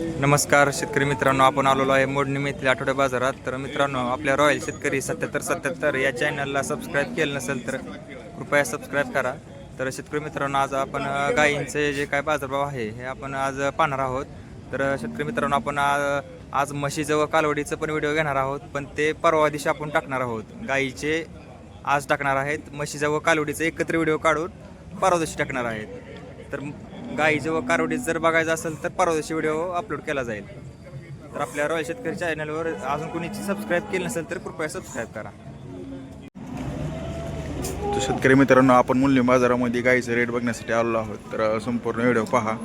नमस्कार शेतकरी मित्रांनो आपण आलेलो आहे मोडणी आठवड्या बाजारात. तर मित्रांनो आपल्या रॉयल शेतकरी सत्याहत्तर सत्याहत्तर या चॅनलला सबस्क्राईब केलं नसेल तर कृपया सबस्क्राईब करा. तर शेतकरी मित्रांनो आज आपण गायींचे जे काय बाजारभाव आहे हे आपण आज पाहणार आहोत. तर शेतकरी मित्रांनो आपण आज आज म्हशीचं व कालवडीचं पण व्हिडिओ घेणार आहोत पण ते परवा दिवशी आपण टाकणार आहोत. गायीचे आज टाकणार आहेत म्हशीचं व कालवडीचं एकत्र व्हिडिओ काढून परवा दिवशी टाकणार आहेत. तर गाईचं व कारवडीचं जर बघायचं असेल तर परवा व्हिडिओ अपलोड केला जाईल. तर आपल्या रॉयल शेतकरी चॅनलवर अजून कोणी सबस्क्राईब केली नसेल तर कृपया सबस्क्राईब करा. तर शेतकरी मित्रांनो आपण मूल्य बाजारामध्ये गाईचं रेट बघण्यासाठी आलेलो आहोत. तर संपूर्ण व्हिडिओ पहा.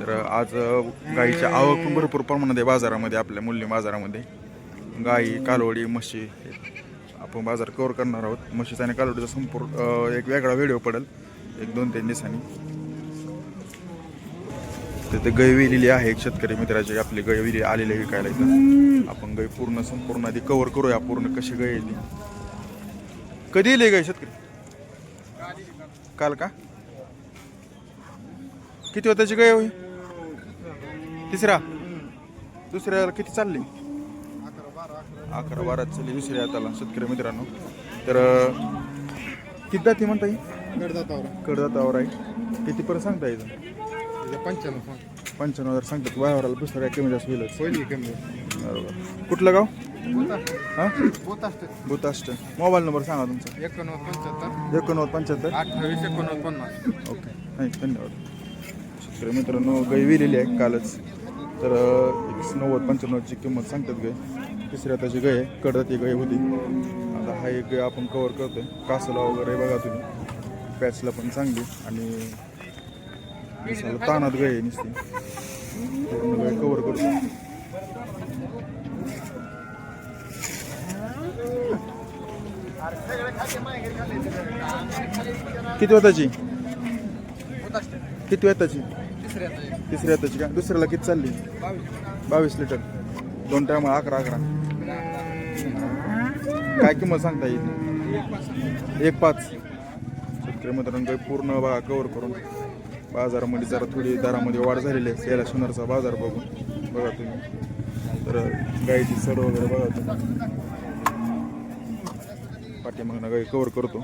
तर आज गाईच्या आवक पण भरपूर प्रमाणात आहे बाजारामध्ये आपल्या मूल्य बाजारामध्ये. गाई कालवडी म्हशी आपण बाजार कव्हर करणार आहोत. म्हशीचा आणि कालवडीचा संपूर्ण एक वेगळा व्हिडिओ पडेल. एक दोन तीन दिवसांनी. तिथे गाय विलेली आहे एक शेतकरी मित्राची आपली गाय विली आलेली आहे विकायला इथं. आपण गाय पूर्ण संपूर्ण आधी कव्हर करूया पूर्ण कशी गाय येईल कधी येईल गाय शेतकरी? काल का? किती होत्याची गाय होई? तिसरा? दुसऱ्याला किती चालली? अकरा बारा चालली दुसऱ्या हाताला शेतकरी मित्रांनो. तर किती जाती म्हणता येईल कडदातावर आहे. कितीपर्यंत सांगता येईल पंच्याण्णव सांग. पंच्याण्णव हजार सांगतात वायवराला दुसऱ्या कमी जास्त होईलच कमी. बरोबर. कुठलं गाव? हां? होत असते भूताष्ट मोबाईल नंबर सांगा तुमचा. एकोणनव्वद पंच्याहत्तर. एकोणनव्वद पंच्याहत्तर? अठ्ठावीस एकोणनव्वद पन्नास. ओके. नाही धन्यवाद. शेतकरी मित्रांनो गाई विलेली आहे कालच. तर अं, एक नव्वद पंच्याण्णवची किंमत सांगतात गाय तिसऱ्या त्याची गाय आहे कडदाती गाय होती. आता हा एक गाय आपण कवर करतोय. कासला वगैरे बघा तुम्ही. पॅचला पण चांगली. आणि दिसायला तानात गाय आहे नुसती. पूर्ण गाय कवर करतो. किती वेताची? किती वेताची? तिसऱ्या तिसरी हाताची का? दुसऱ्याला किती चालली? बावीस बावीस लिटर. दोन टायम अकरा अकरा. काय किंमत सांगता येईल? एक पाच. शेतकरी मित्रांनो काही पूर्ण बघा कवर करून. बाजारामध्ये जरा थोडी दरामध्ये वाढ झालेली आहे. याला सोनारचा बाजार बघून. बघा तुम्ही. तर गाईची सड वगैरे बघा तुम्ही. पाठीमागनं गाई कवर करतो.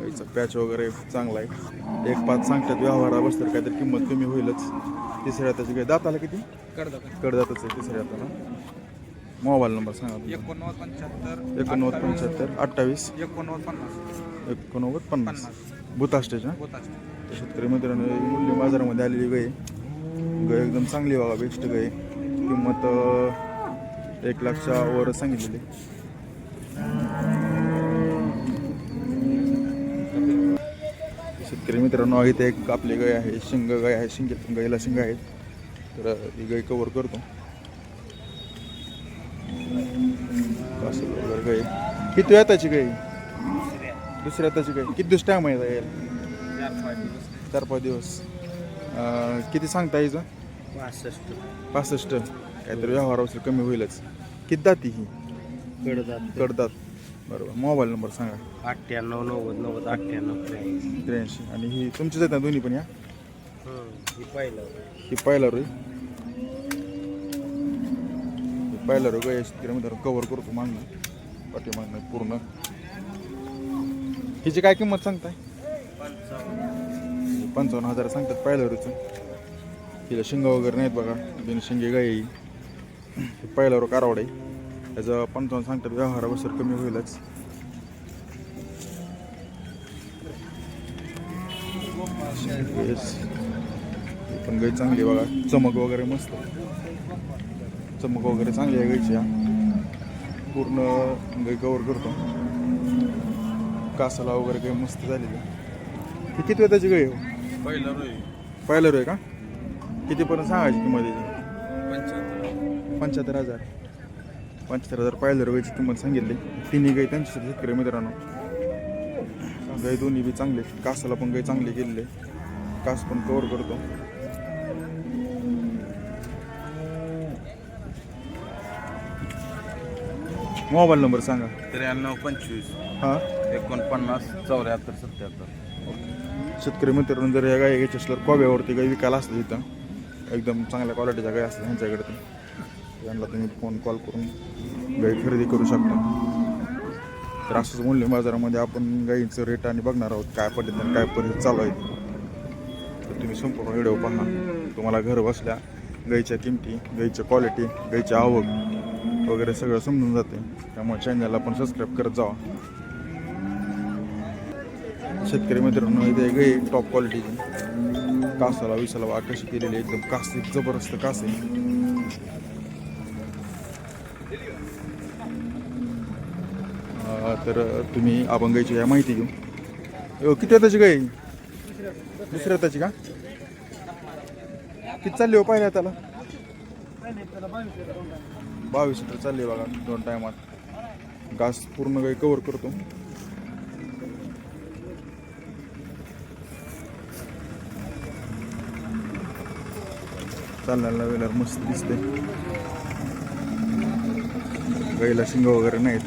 गाईचा पॅच वगैरे चांगला आहे. एक पाच सांगतात व्यवहारा बसतर काहीतरी किंमत कमी होईलच. तिसऱ्या हाताची काही दाताला किती? कडदातच. आहे तिसऱ्या हाताला मोबाईल नंबर सांगा. एकोणनव्वद पंच्याहत्तर एकोणनव्वद पंच्याहत्तर अठ्ठावीस. एकोणनव्वद पन्नास. एकोणनव्वद पन्नास. असते शेतकरी मित्रांनो मूल्य बाजारामध्ये आलेली गाय. गाय एकदम चांगली बघा बेस्ट गाय. किंमत एक लाखच्या वर सांगितलेली. शेतकरी मित्रांनो इथे एक आपली गाय आहे शिंग गाय आहे शिंग गायला शिंग आहेत तर ही गाय कवर करतो. किती वेळ त्याची गाय दुसऱ्या त्याची गाय किती दिवस टाईम आहे यायला? चार पाच दिवस. अं, किती सांगता यायचं? पासष्ट. पासष्ट. काहीतरी व्यवहार असेल कमी होईलच. किती जाती ही? गडदात कडदात बरोबर. मोबाईल नंबर सांगा. अठ्ठ्याण्णव नव्वद नव्वद अठ्ठ्याण्णव त्र्याऐंशी. त्र्याऐंशी. आणि ही तुमचीच आहेत ना दोन्ही पण या? ही पहिलं ही पाहिला रोय पाहिला रो गाय शेतकरी मित्रांनो कवर करतो मागणं पाठीमागणं पूर्ण. हिची काय किंमत सांगताय? पंचावन्न हजार सांगतात पाहिलं रोचं हिला शिंग वगैरे नाहीत बघा. बिन शिंगे गाय आहे ही. हे पाहिलं आहे. त्याचं पंचावन्न सांगतात व्यवहारावर कमी होईलच. येस. पण गाय चांगली आहे बघा. चमक वगैरे मस्त. चमक वगैरे चांगली आहे गायची पूर्ण गाय कवर करतो. कासाला वगैरे काही मस्त झालेली ही किती वेळ त्याची गाय आहे हो? पहिलं रोय. का? कितीपर्यंत सांगायची किंमत याची पंच्याहत्तर. पंच्याहत्तर हजार. पंच्याहत्तर हजार पहिलं रोयची किंमत सांगितली. तिन्ही गाय त्यांची शेतकरी मित्रांनो. गाय दोन्ही बी चांगले कासाला पण गाय चांगली गेलेले कास पण कवर करतो. मोबाईल नंबर सांगा. त्र्याण्णव पंचवीस. हां? एकोणपन्नास चौऱ्याहत्तर सत्याहत्तर. शेतकरी मित्रांनो जर या गाय घ्यायची असल्यावर कोब्यावरती गाय विकायला असतं इथं. एकदम चांगल्या क्वालिटीच्या गाय असतात ह्यांच्याकडे ते. त्यांना तुम्ही फोन कॉल करून गाई खरेदी करू शकता. तर असंच मूल्य बाजारामध्ये आपण गाईचं रेट आणि बघणार आहोत काय पद्धतीने काय परिस्थिती चालू आहे. तर तुम्ही संपूर्ण व्हिडिओ पहा. तुम्हाला घर बसल्या गाईच्या किमती गाईच्या क्वालिटी गाईची आवक वगैरे सगळं समजून जाते. त्यामुळे चॅनलला पण सबस्क्राईब करत जावा. शेतकरी मित्रांनो इथे गाई टॉप क्वालिटीची कासाला विसाला आकर्षित केलेली एकदम कास जबरदस्त कास आहे. तर तुम्ही अभंगाची या माहिती घेऊ किती हाताची गाय? दुसऱ्या हाताची का? किती चालली हो पाहिल्या त्याला? बावीस लिटर चालली आहे बघा दोन टायमात घास पूर्ण काही कवर करतो. चालण्याला वेळेला मस्त दिसते. गाईला शिंग वगैरे नाहीत.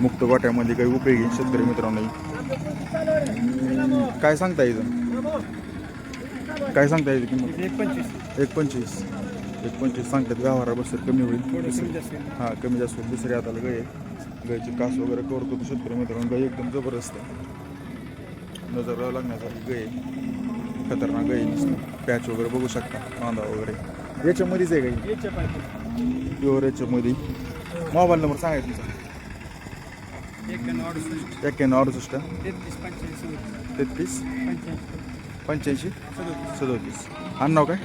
मुक्त गोट्यामध्ये काही उपयोगी शेतकरी मित्रांनो. काय सांगता येतं काय सांगता येतं किंमत? एक पंचवीस एक पंचवीस एक पंचवीस सांगतात गावाला बसत कमी होईल. हां कमी जास्त होईल. दुसऱ्या हाताला गाय. गायची कास वगैरे कवर करतो शेतकरी मित्रांनो. गाय एकदम जबरदस्त नजर लागण्यासारखी गाय. खतरनाक गाय. पॅच वगैरे बघू शकता. कांदा वगैरे. याच्यामध्येच आहे काही? प्युअर याच्यामध्ये. मोबाईल नंबर सांगा तुमचा. एक्क्याण्णव अडुसष्ट. तेहतीस. पंच्याऐंशी. सदोतीस. आणि हा नाव काय?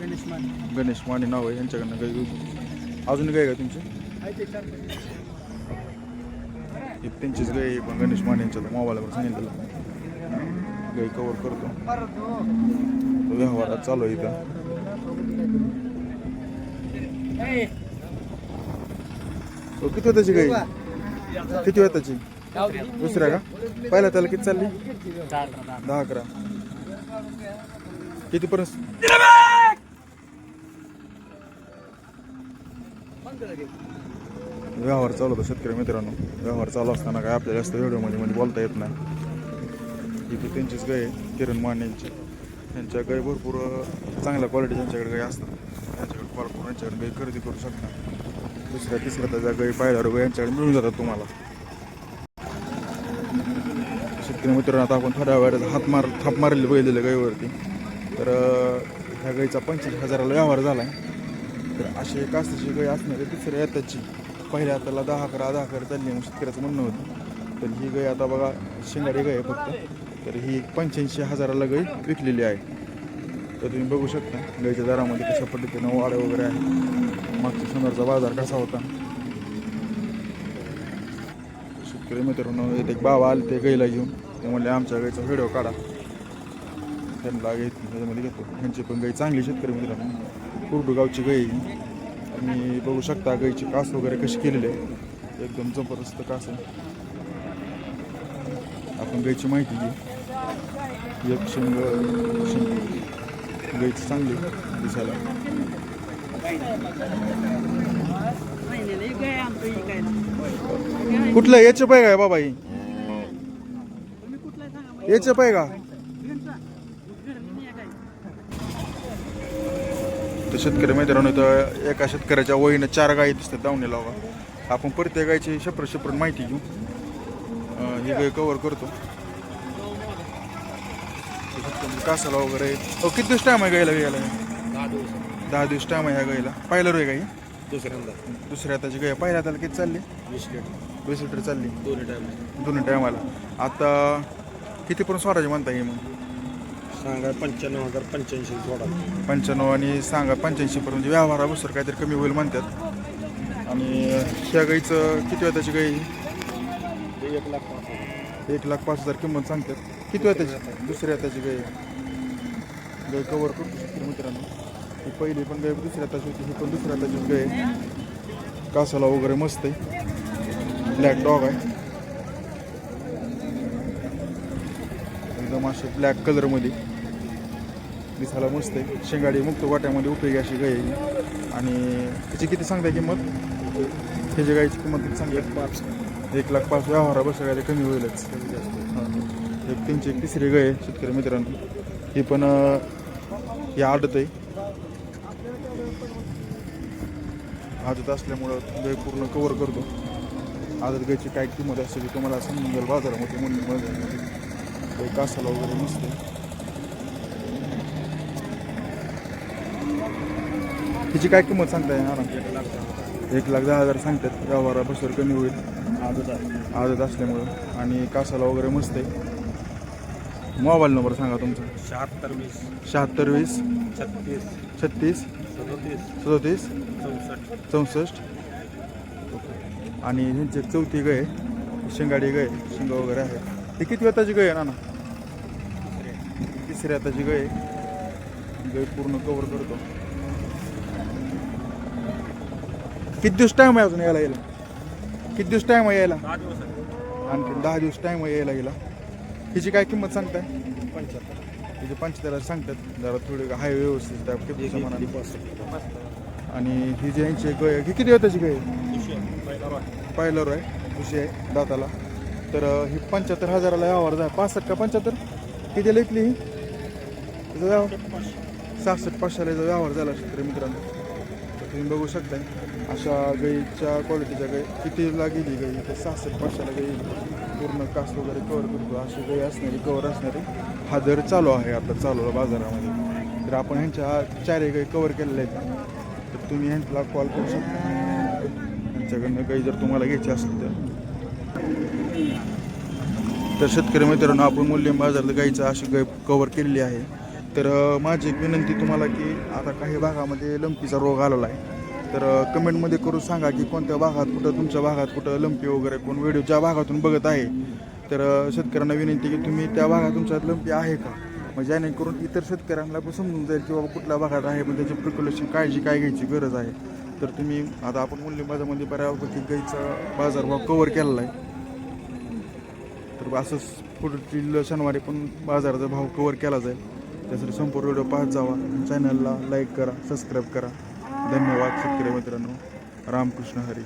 गणेश मान गणेश माने नाव आहे यांच्याकडनं काही अजून काय का तुमचे? आहे त्यांचीच गाय आहे पण गणेश माने यांच्या मोबाईलवर सांगितलं गाई कवर करतो. व्यवहारात चालू आहे इथं. तो किती वेळ त्याची गाई? किती वेळ त्याची? दुसऱ्या का? पहिला त्याला किती चालली? दहा अकरा. कितीपर्यंत व्यवहार चालू होता शेतकरी मित्रांनो. व्यवहार चालू असताना काय आपल्याला जास्त व्हिडिओमध्ये मध्ये बोलता येत नाही. इथे त्यांचीच गाय आहे, किरण मानेंची त्यांच्या गाय भरपूर चांगल्या क्वालिटी त्यांच्याकडे गाय असतात. त्यांच्याकडे कॉल करून यांच्याकडे गाय खरेदी करू शकता दुसऱ्या तिसऱ्या त्याच्या गाय पाहिल्यावर गाय यांच्याकडे मिळून जातात तुम्हाला. शेतकरी मित्रांनो आता आपण थोड्या वेळात हात मार थाप मारलेली बैलेल्या गायीवरती तर ह्या गायीचा पंचवीस हजाराला व्यवहार झाला आहे तर अशी कास्ताची गाय असणारी तिसऱ्या येताची. पहिल्या हाताला दहा अकरा दहा अकरा चालली शेतकऱ्याचं म्हणणं होतं. तर ही गाय आता बघा शिंगाडी गाय आहे फक्त. तर ही पंच्याऐंशी हजाराला गाय विकलेली आहे. तर तुम्ही बघू शकता गाईच्या दरामध्ये कशा पद्धतीनं वाढ वगैरे आहे. मागच्या सोनारचा बाजार कसा होता. शेतकरी मित्रांनो येते एक बाबा आले ते गाईला घेऊन ते म्हणले आमच्या गाईचा व्हिडिओ काढा. त्यांना घेत त्याच्यामध्ये घेतो ह्यांची पण गाई चांगली शेतकरी मित्रांनो. कुरडू गावची गाई आणि तुम्ही बघू शकता गाईची कास वगैरे कशी केलेली आहे. एकदम जबरदस्त कास आहे. आपण गाईची माहिती घेऊ. एक शिंग शिंग गाईची चांगली दिसायला. कुठलं? याच पाय काय बाबा ही? याचे पाय का? तर शेतकरी मित्रांनो इथं एका शेतकऱ्याच्या वहीनं चार गायी दिसतात धावणे लावा आपण प्रत्येक गायची शपर शपर माहिती घेऊ. ही गाय कवर करतो. कासाला वगैरे. अहो किती दिवस टाईम आहे गायला गायला दहा दिवस. दहा दिवस टाईम आहे ह्या गायला. पाहिलं रे गाई दुसऱ्यांदा. दुसऱ्या हाताची गाय. पहिल्या हाताला किती चालली? वीस लिटर वीस लिटर चालली. दोन्ही टाइम दोन्ही टायमाला आता कितीपर्यंत स्वराज म्हणता येईल मग? सांगा पंच्याण्णव हजार पंच्याऐंशी थोडा पंच्याण्णव आणि सांगा पंच्याऐंशीपर्यंत म्हणजे व्यवहारानुसार काहीतरी कमी होईल म्हणतात. आणि ह्या गाईचं किती वेळ त्याची गाई एक लाख पाच हजार. एक लाख पाच हजार किंमत सांगतात. किती वेळ त्याची? दुसऱ्या त्याची गाई गाय कवर करतो शेतकरी मित्रांनो. ही पहिली पण गाय दुसऱ्या ताची होती. ही पण दुसऱ्या ताचीच गाय आहे. कासाला वगैरे मस्त आहे. ब्लॅक डॉग आहे. एकदम असे ब्लॅक कलरमध्ये दिसायला मस्त आहे. शेंगाडी मुक्त वाट्यामध्ये उपयोगी अशी गाय आहे. आणि त्याची किती सांगताय किंमत? त्याची गायची किंमत किती सांगताय? एक पाच एक लाख पाच व्यवहारा बसवायला कमी होईलच. एक त्यांची एक तिसरी गाय आहे शेतकरी मित्रांनो. ही पण या आडत आहे. आदत असल्यामुळं गय पूर्ण कवर करतो. आदत गायची काय किंमत असते की तुम्हाला समजून जाईल बाजारामध्ये मुंबई बाजारामध्ये काही कासाला वगैरे नसते. तिची काय किंमत सांगताय आराम एक लाख दहा हजार सांगतात. गावारा बसवर कमी होईल. आजच आदत असल्यामुळं. आणि कासाला वगैरे मस्त आहे. मोबाईल नंबर सांगा तुमचा. शहात्तर वीस. शहात्तर वीस. छत्तीस. छत्तीस. सदोतीस. सदोतीस. चौसष्ट. चौसष्ट. आणि ह्यांची चौथी गाय शिंगाडी गाय शिंग वगैरे आहे. ही किती वेताची गाय आहे नाना? तिसऱ्या हाताची गाय. गाय पूर्ण कवर करतो. किती दिवस टाईम आहे अजून यायला यायला? किती दिवस टाईम आहे यायला? आणखी दहा दिवस टाईम आहे यायला गेला हिची काय किंमत सांगताय? पंच्याहत्तर. तिचे पंचेचाळीस सांगतात. जरा थोडी हाय व्यवस्थित आणि ही जी यांची गाय ही किती वेताची गाय. पाहिलं आहे खुशी आहे दाताला. तर ही पंच्याहत्तर हजाराला यावर जाय पासष्ट का पंच्याहत्तर? किती लेखली ही? सहासष्ट पाचशेला याचा व्यवहार झाला शेतकरी मित्रांनो. तर तुम्ही बघू शकताय. अशा गाईच्या क्वालिटीच्या गाई कितीला गेली गाई? तर सहासष्ट पाचशेला गाई पूर्ण कास वगैरे कवर करतो अशी काही असणारी कवर असणारी हा दर चालू आहे आता चालू आहे बाजारामध्ये. तर आपण ह्यांच्या चारही गाई कवर केलेल्या आहेत. तर तुम्ही ह्यांना कॉल करू शकता. ह्यांच्याकडनं गाई जर तुम्हाला घ्यायची असेल तर. तर शेतकरी मित्रांनो आपण मूल्य बाजारात गायीचं अशी गाय कवर केलेली आहे. तर माझी एक विनंती तुम्हाला की आता काही भागामध्ये लंपीचा रोग आलेला आहे. तर कमेंटमध्ये करून सांगा की कोणत्या भागात कुठं तुमच्या भागात कुठं लंपी वगैरे कोण व्हिडिओ ज्या भागातून बघत आहे. तर शेतकऱ्यांना विनंती की तुम्ही त्या भागात तुमच्यात लंपी आहे का? मग जेणेकरून इतर शेतकऱ्यांना पण समजून जाईल की बाबा कुठल्या भागात आहे पण त्याची प्रिक्युलेशन काळजी काय घ्यायची गरज आहे. तर तुम्ही आता आपण मूल्य बाजारामध्ये बऱ्यापैकी गाईचा बाजारभाव कवर केलेला आहे. तर असंच पुढील शनिवारी पण बाजाराचा भाव कवर केला जाईल. त्यासाठी संपूर्ण व्हिडिओ पाहत जावा. चॅनलला लाईक करा सबस्क्राईब करा. धन्यवाद शेतकरी मित्रांनो. रामकृष्ण हरी.